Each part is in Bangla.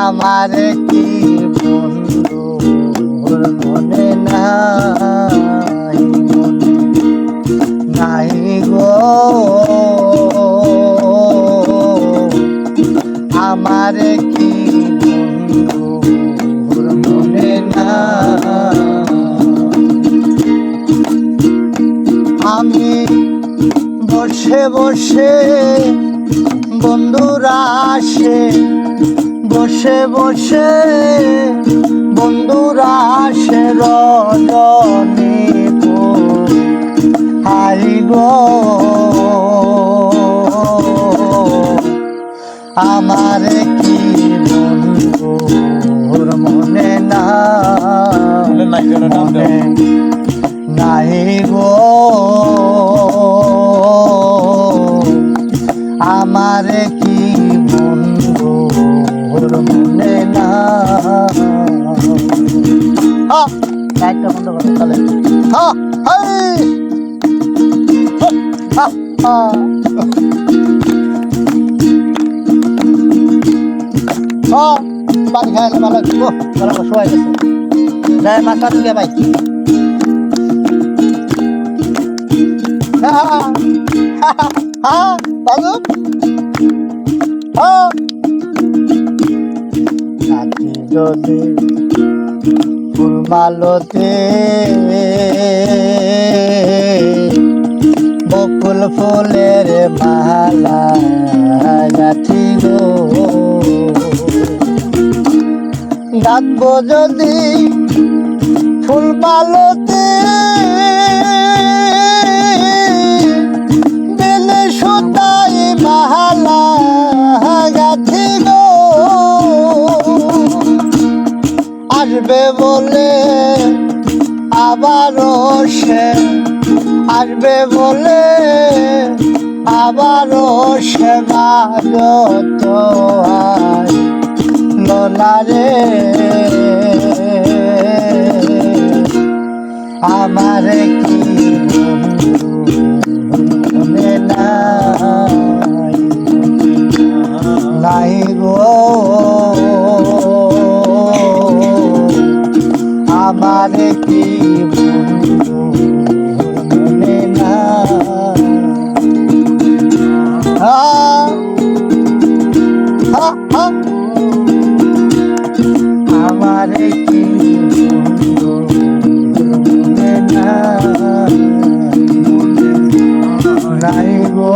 আমার কি বন্ধু মনে নাই মনে কি আমি বসে বসে বন্ধুরা আসে, বসে বসে বন্ধুরা আসে রজনী গো, আমার কি বন্ধুর মনে না। লাইটটা বন্ধ করো তাহলে হা, হাই! হা হা হা। পানি খাইলে ভালো ও ভালো গেছে। যায় মাছ ভাই। যদি ফুল মালতে। বকুল ফুলের মালা গাঁথি গো। গাঁথব যদি ফুল আসবে বলে আবারও সে আসবে বলে আবারও সে মাগত লোনা রে আমার কি নাই? কি মনে নাই হা হা আমার কি মনে নাই নাই গো।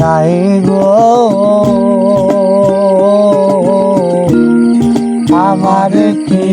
নাই গো। আমার কি